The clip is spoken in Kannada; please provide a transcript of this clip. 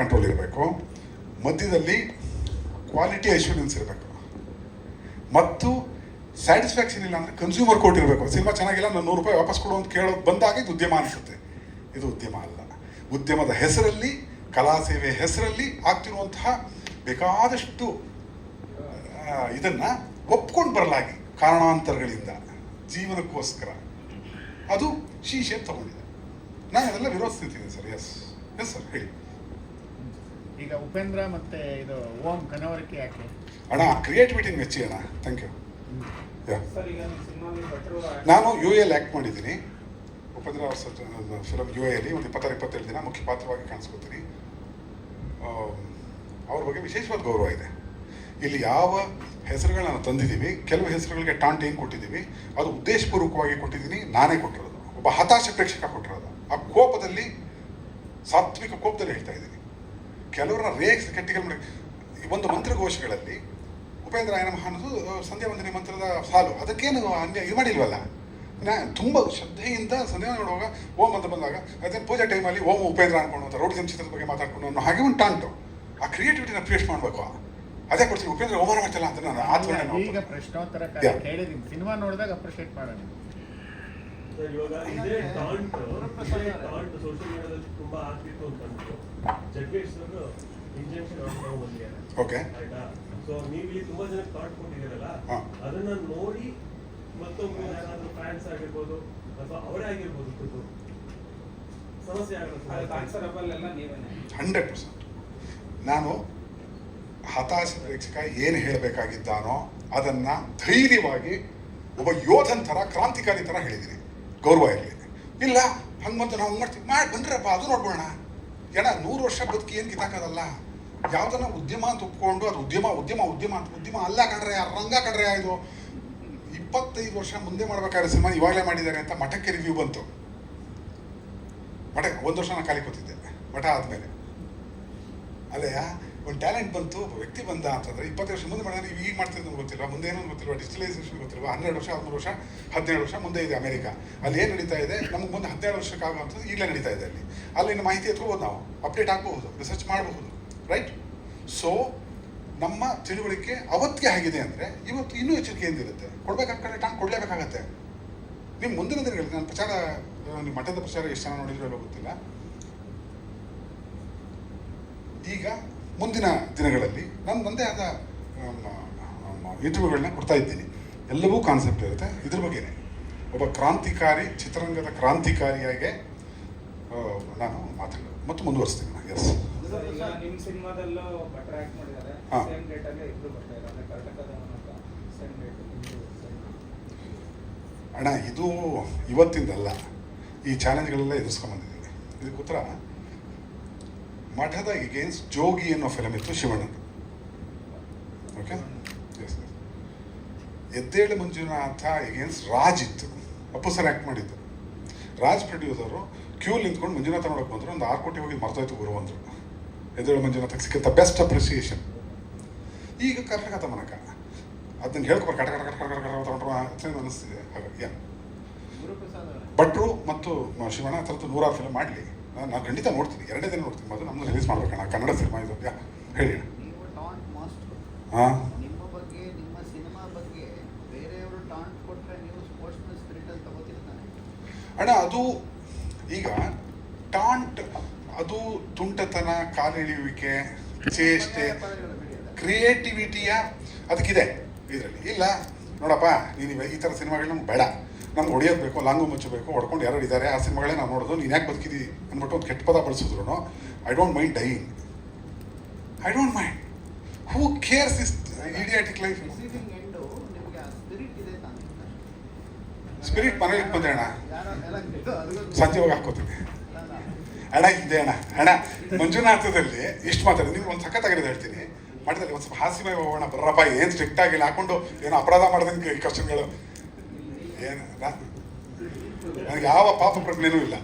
ಕಂಟ್ರೋಲ್ ಇರಬೇಕು. ಮಧ್ಯದಲ್ಲಿ ಕ್ವಾಲಿಟಿ ಅಶ್ಯೂರೆನ್ಸ್ ಇರಬೇಕು. ಮತ್ತು ಸ್ಯಾಟಿಸ್ಫ್ಯಾಕ್ಷನ್ ಇಲ್ಲ ಅಂದರೆ ಕನ್ಸ್ಯೂಮರ್ ಕೋರ್ಟ್ ಇರಬೇಕು. ಸಿನಿಮಾ ಚೆನ್ನಾಗಿಲ್ಲ, ನಾನು ನೂರು ರೂಪಾಯಿ ವಾಪಸ್ ಕೊಡು ಅಂತ ಕೇಳೋದು ಬಂದಾಗ ಇದು ಉದ್ಯಮ ಅನಿಸುತ್ತೆ. ಇದು ಉದ್ಯಮ ಅಲ್ಲ. ಉದ್ಯಮದ ಹೆಸರಲ್ಲಿ, ಕಲಾ ಸೇವೆ ಹೆಸರಲ್ಲಿ ಆಗ್ತಿರುವಂತಹ ಬೇಕಾದಷ್ಟು ಇದನ್ನು ಒಪ್ಕೊಂಡು ಬರಲಾಗಿ ಕಾರಣಾಂತರಗಳಿಂದ, ಜೀವನಕ್ಕೋಸ್ಕರ. ಅದು ಶೀಶೆ ತಗೊಂಡಿದೆ. ನಾನು ಅದೆಲ್ಲ ವಿರೋಧಿಸ್ತಿದ್ದೀನಿ ಸರ್. ಎಸ್ ಎಸ್ ಸರ್ ಹೇಳಿ. ಈಗ ಉಪೇಂದ್ರ ಮತ್ತೆ ಇದು ಓಂ ಕನವರಿಕೆ ಯಾಕೆ? ಅಣ್ಣ ಕ್ರಿಯೇಟಿವಿಟಿ ಮೆಚ್ಚಿ ಅಣ್ಣ. ಥ್ಯಾಂಕ್ ಯು ಯಾ ಸರ್ ಈಗ ನಿಮ್ಮ ಸಿನಿಮಾದಲ್ಲಿ ಭಟ್ರು ನಾನು ಯು ಎಲ್ ಆ್ಯಕ್ಟ್ ಮಾಡಿದ್ದೀನಿ. ಉಪೇಂದ್ರ ಅವರ ಫಿಲಮ್ ಯು ಎಲ್ಲಿ ಒಂದು ಇಪ್ಪತ್ತಾರು ಇಪ್ಪತ್ತೇಳು ದಿನ ಮುಖ್ಯ ಪಾತ್ರವಾಗಿ ಕಾಣಿಸ್ಕೊತೀನಿ. ಅವ್ರ ಬಗ್ಗೆ ವಿಶೇಷವಾದ ಗೌರವ ಇದೆ. ಇಲ್ಲಿ ಯಾವ ಹೆಸರುಗಳನ್ನ ತಂದಿದ್ದೀವಿ ಕೆಲವು ಹೆಸರುಗಳಿಗೆ ಟಾಂಟ್ ಏನು ಕೊಟ್ಟಿದ್ದೀವಿ ಅದು ಉದ್ದೇಶಪೂರ್ವಕವಾಗಿ ಕೊಟ್ಟಿದ್ದೀನಿ ನಾನೇ ಕೊಟ್ಟಿರೋದು. ಒಬ್ಬ ಹತಾಶ ಪ್ರೇಕ್ಷಕ ಕೊಟ್ಟಿರೋದು. ಆ ಕೋಪದಲ್ಲಿ ಸಾತ್ವಿಕ ಕೋಪದಲ್ಲಿ ಹೇಳ್ತಾ ಇದ್ದೀನಿ. ಕೆಲವರನ್ನ ರೇಖ ಕಟ್ಟಿಗೆ ಮಾಡಿ ಒಂದು ಮಂತ್ರಘೋಷಗಳಲ್ಲಿ ಉಪೇಂದ್ರ ನಮಃ ಅನ್ನೋದು ಸಂಧ್ಯಾ ವಂದನೆ ಮಂತ್ರದ ಸಾಲು. ಅದಕ್ಕೇನು ಅನ್ಯ ಇದು ಮಾಡಿಲ್ವಲ್ಲ? ನಾ ತುಂಬ ಶ್ರದ್ಧೆಯಿಂದ ಸಂಧ್ಯಾ ನೋಡುವಾಗ ಓಂ ಅಂತ ಬಂದಾಗ ಅದೇ ಪೂಜಾ ಟೈಮಲ್ಲಿ ಓಂ ಉಪೇಂದ್ರ ಅನ್ಕೊಂಡು ಅಂತ ರೋಡ್ ಚಿತ್ರದ ಬಗ್ಗೆ ಮಾತಾಡ್ಕೊಂಡು ಅನ್ನೋ ಹಾಗೆ ಒಂದು ಟಾಂಟು ಆ ಕ್ರಿಯೇಟಿವಿಟಿನ ಕ್ರಿಯೇಟ್ ಮಾಡಬೇಕು. ಅದೇ ಕೊಡ್ತೀನಿ ಉಪೇಂದ್ರ ಓವರ್ ಮಾಡ್ತಿಲ್ಲ ಅಂತ ನಾನು ಆತ್ಮ ಈಗ ಪ್ರಶ್ನೋತ್ತರ. ಕೇಳಿದೀನಿ ಸಿನಿಮಾ ನೋಡಿದಾಗ ಅಪ್ರಿಷಿಯೇಟ್ ಮಾಡೋಣ ಇವಾಗ ಇದೇ ಟಾಂಟ್ ಇದೇ ಟಾಂಟ್ ಸೋಷಿಯಲ್ ಮೀಡಿಯಾದಲ್ಲಿ ತುಂಬಾ ಆಗ್ತಿತ್ತು ಅಂತ ಅಂದ್ಬಿಟ್ಟು ಜಗ್ಗೇಶ್ ಸರ್ ಇಂಜೆಕ್ಷನ್ ನಾವು ಬಂದಿದ್ದಾರೆ. ಓಕೆ ಆಯ್ತಾ? ಸೊ ನೀವು ಇಲ್ಲಿ ತುಂಬಾ ಜನ ಥಾಟ್ ಕೊಟ್ಟಿದ್ದೀರಲ್ಲ ಅದನ್ನ ನೋಡಿ ಮತ್ತೊಮ್ಮೆ ಯಾರಾದ್ರೂ ಫ್ಯಾನ್ಸ್ ಆಗಿರ್ಬೋದು ಅಥವಾ ಅವರೇ ಆಗಿರ್ಬೋದು ಖುದ್ದು. ಸಮಸ್ಯೆ ಆಗುತ್ತೆ ಹಂಡ್ರೆಡ್ ಪರ್ಸೆಂಟ್ ನಾನು ಹತಾಶ ಪ್ರೇಕ್ಷಕ ಏನು ಹೇಳಬೇಕಾಗಿದ್ದಾನೋ ಅದನ್ನ ಧೈರ್ಯವಾಗಿ ಒಬ್ಬ ಯೋಧನ್ ಥರ ಕ್ರಾಂತಿಕಾರಿ ಥರ ಹೇಳಿದ್ದೀನಿ. ಗೌರವ ಇರಲಿ. ಇಲ್ಲ, ಹಂಗೆ ಮತ್ತೆ ನಾವು ಮಾಡ್ತೀವಿ. ಮಾಡಿ, ಬಂದ್ರಪ್ಪ, ಅದು ನೋಡ್ಬೋಣ ಏನ, ನೂರು ವರ್ಷ ಬದುಕಿ ಏನು ಕಿತ್ತಾಕೋದಲ್ಲ ಯಾವ್ದನ್ನ ಉದ್ಯಮ ಅಂತ ಒಪ್ಕೊಂಡು, ಅದು ಉದ್ಯಮ ಉದ್ಯಮ ಉದ್ಯಮ ಅಂತ, ಉದ್ಯಮ ಅಲ್ಲ ಕಣ್ರೆ ರಂಗ ಕಣ್ರೆ ಇದು. ಇಪ್ಪತ್ತೈದು ವರ್ಷ ಮುಂದೆ ಮಾಡ್ಬೇಕಾದ್ರೆ ಸಿನಿಮಾ ಇವಾಗಲೇ ಮಾಡಿದ್ದಾರೆ ಅಂತ ಮಠಕ್ಕೆ ರಿವ್ಯೂ ಬಂತು. ಮಠ ಒಂದು ವರ್ಷ ನಾನು ಖಾಲಿ ಕೂತಿದ್ದೆ. ಮಠ ಆದಮೇಲೆ. ಅಲ್ಲಯ್ಯ ಒಂದು ಟ್ಯಾಲೆಂಟ್ ಬಂತು, ಒಬ್ಬ ವ್ಯಕ್ತಿ ಬಂದ ಅಂತಂದ್ರೆ ಇಪ್ಪತ್ತು ವರ್ಷ ಮುಂದೆ ಮಾಡಿದ್ರೆ ನೀವು ಈಗ ಮಾಡ್ತಿದ್ದು ಗೊತ್ತಿಲ್ಲ. ಮುಂದೆ ಏನೋ ಗೊತ್ತಿಲ್ಲ ಡಿಜಿಟಲೈಸೇಷನ್ ಗೊತ್ತಿಲ್ಲ ಹನ್ನೆರಡು ವರ್ಷ, ಹದಿಮೂರು ವರ್ಷ, ಹದಿನೇಳು ವರ್ಷ ಮುಂದೆ ಇದೆ ಅಮೆರಿಕ. ಅಲ್ಲಿ ಏನು ನಡೀತಾ ಇದೆ? ನಮ್ಗೆ ಮುಂದೆ ಹದಿನೇಳು ವರ್ಷಕ್ಕೆ ಈಗಲೇ ನಡೀತಾ ಇದೆ ಅಲ್ಲಿ. ಅಲ್ಲಿನ ಮಾಹಿತಿ ಎತ್ಕೋಬೋದು ನಾವು. ಅಪ್ಡೇಟ್ ಆಗಬಹುದು ರಿಸರ್ಚ್ ಮಾಡಬಹುದು ರೈಟ್ ಸೊ ನಮ್ಮ ತಿಳುವಳಿಕೆ ಅವತ್ತಿಗೆ ಆಗಿದೆ ಅಂದರೆ ಇವತ್ತು ಇನ್ನೂ ಎಚ್ಚರಿಕೆಯಿಂದ ಇರುತ್ತೆ ಕೊಡ್ಬೇಕಾಗ್ತದೆ ಟಾಂಗ್ ಕೊಡಲೇಬೇಕಾಗತ್ತೆ. ನಿಮ್ಮ ಮುಂದಿನ ದಿನಗಳಲ್ಲಿ, ನಾನು ಪ್ರಚಾರ, ನಿಮ್ಮ ಮಠದ ಪ್ರಚಾರ ಎಷ್ಟು ಜನ ನೋಡಿದ್ರು ಗೊತ್ತಿಲ್ಲ. ಈಗ ಮುಂದಿನ ದಿನಗಳಲ್ಲಿ ನಾನು ಒಂದೇ ಆದ ಇಂಟರ್ವ್ಯೂಗಳನ್ನ ಕೊಡ್ತಾ ಇದ್ದೀನಿ. ಎಲ್ಲವೂ ಕಾನ್ಸೆಪ್ಟ್ ಇರುತ್ತೆ. ಇದ್ರ ಬಗ್ಗೆನೇ. ಒಬ್ಬ ಕ್ರಾಂತಿಕಾರಿ ಚಿತ್ರರಂಗದ ಕ್ರಾಂತಿಕಾರಿಯಾಗೆ ನಾನು ಮಾತಾಡೋದು ಮತ್ತು ಮುಂದುವರಿಸ್ತೀನಿ ಎಸ್ ಕರ್ನಾಟಕದ ಸೇಮ್ ಡೇಟ್ ಅಣ್ಣ ಇದು ಇವತ್ತಿಂದಲ್ಲ. ಈ ಚಾಲೆಂಜ್ಗಳೆಲ್ಲ ಎದುರಿಸ್ಕೊಂಡ್ಬಂದಿದ್ದೀನಿ ಇದಕ್ಕೆ ಉತ್ತರ ಮಠದ ಎಗೇನ್ಸ್ಟ್ ಜೋಗಿ ಅನ್ನೋ ಫಿಲಮ್ ಇತ್ತು ಶಿವಣ್ಣ ಓಕೆ ಎದ್ದೇಳು ಮಂಜುನಾಥ ಎಗೇನ್ಸ್ಟ್ ರಾಜ್ ಇತ್ತು. ಅಪ್ಪು ಸರ್ ಆ್ಯಕ್ಟ್ ಮಾಡಿದ್ದು. ರಾಜ್ ಪ್ರೊಡ್ಯೂಸರು ಕ್ಯೂ ನಿಂತ್ಕೊಂಡು ಮಂಜುನಾಥ ನೋಡಕ್ಕೆ ಬಂದರು. ಒಂದು ಆರು ಕೋಟಿ ಹೋಗಿ ಮರ್ತೋಯ್ತು ಗುರು ಅಂದರು. ಎದ್ದೇಳು ಮಂಜುನಾಥಕ್ಕೆ ಸಿಕ್ಕಂಥ ಬೆಸ್ಟ್ ಅಪ್ರಿಸಿಯೇಷನ್ ಈಗ ಕರ್ನಾಟಕ ತಮನಕ ಅದನ್ನ ಹೇಳ್ಕೊಬಾರ, ಕಟ ಕಟ ಕಟ ಕಟ ಕಟ ಕಟ ಅನಿಸ್ತಿದೆ. ಹಾಗೆ ಭಟ್ರು ಮತ್ತು ಶಿವಣ್ಣ ಆ ಥರದ್ದು ನೂರಾರು ಫಿಲಮ್ ಮಾಡಲಿ. ನಾನು ಖಂಡಿತ ನೋಡ್ತೀನಿ. ಎರಡನೇ ದಿನ ನೋಡ್ತೀನಿ. ಮೊದಲು ನಮ್ಮನ್ನು ರಿಲೀಸ್ ಮಾಡ್ಬೇಕಣ್ಣ ಕನ್ನಡ ಸಿನಿಮಾ ಇದು. ಯಾ ಹೇಳಿ ಹಾಂ? ನಿಮ್ಮ ಬಗ್ಗೆ ನಿಮ್ಮ ಸಿನಿಮಾ ಬಗ್ಗೆ ಬೇರೆಯವರು ಟಾಂಟ್ ಕೊಟ್ರೆ ನೀವು ಸ್ಪೋರ್ಟ್ಸ್ಮನ್ ಸ್ಪಿರಿಟ್ ಅಲ್ಲಿ ತಗೋತಿರ್ತಾನೆ ಅಣ್ಣ ಅದು ಈಗ ಟಾಂಟ್ ಅದು ತುಂಟತನ ಕಾಲಿಳಿಯುವಿಕೆ ಚೇಷ್ಟೆ ಕ್ರಿಯೇಟಿವಿಟಿಯ ಅದಕ್ಕಿದೆ. ಇದರಲ್ಲಿ. ಇಲ್ಲ ನೋಡಪ್ಪ ನೀನು ಈ ಥರ ಸಿನಿಮಾಗಳು ನಮ್ಗೆ ಬೇಡ. ನಮ್ಗೆ ಹೊಡೆಯೋದು ಬೇಕು, ಲಾಂಗು ಮುಚ್ಚಬೇಕು, ಹೊಡ್ಕೊಂಡು ಯಾರು ಇದ್ದಾರೆ ಆ ಸಿನಿಮಾಗಳೇ ನಾವು ನೋಡೋದು. ನೀನು ಯಾಕೆ ಬದುಕಿದ್ದೀವಿ ಅಂದ್ಬಿಟ್ಟು ಒಂದು ಕೆಟ್ಟ ಪದ ಬಳಸಿದ್ರು I don't mind dying I don't mind who cares is idiotic life spirit ಮನೇಲಿ ಬಂದೆ ಅಣ್ಣ. ಸಂಜೆ ಹೋಗಿ ಹಾಕೋತೀನಿ. ಹಣ ಇದೆ ಅಣ್ಣ. ಅಣ್ಣ, ಮಂಜುನಾಥದಲ್ಲಿ ಇಷ್ಟು ಮಾತಾಡಿ, ನಿಮ್ಗೆ ಒಂದು ಸಖತ್ತಾಗಿರೋದು ಹೇಳ್ತೀನಿ. ಮಾಡಿದ್ರೆ ಒಂದು ಸ್ವಲ್ಪ ಹಾಸ್ಯಮಯ ಹೋಗೋಣ ಬರ್ರಪ್ಪ, ಏನು ಸ್ಟ್ರಿಕ್ಟ್ ಆಗಿಲ್ಲ ಹಾಕೊಂಡು ಏನೋ ಅಪರಾಧ ಮಾಡ್ದಂಗೆ ಕ್ವಶನ್ಗಳು ಏನು ನನಗೆ ಯಾವ ಪಾಪ ಪ್ರಜ್ಞೆನೂ ಇಲ್ಲ.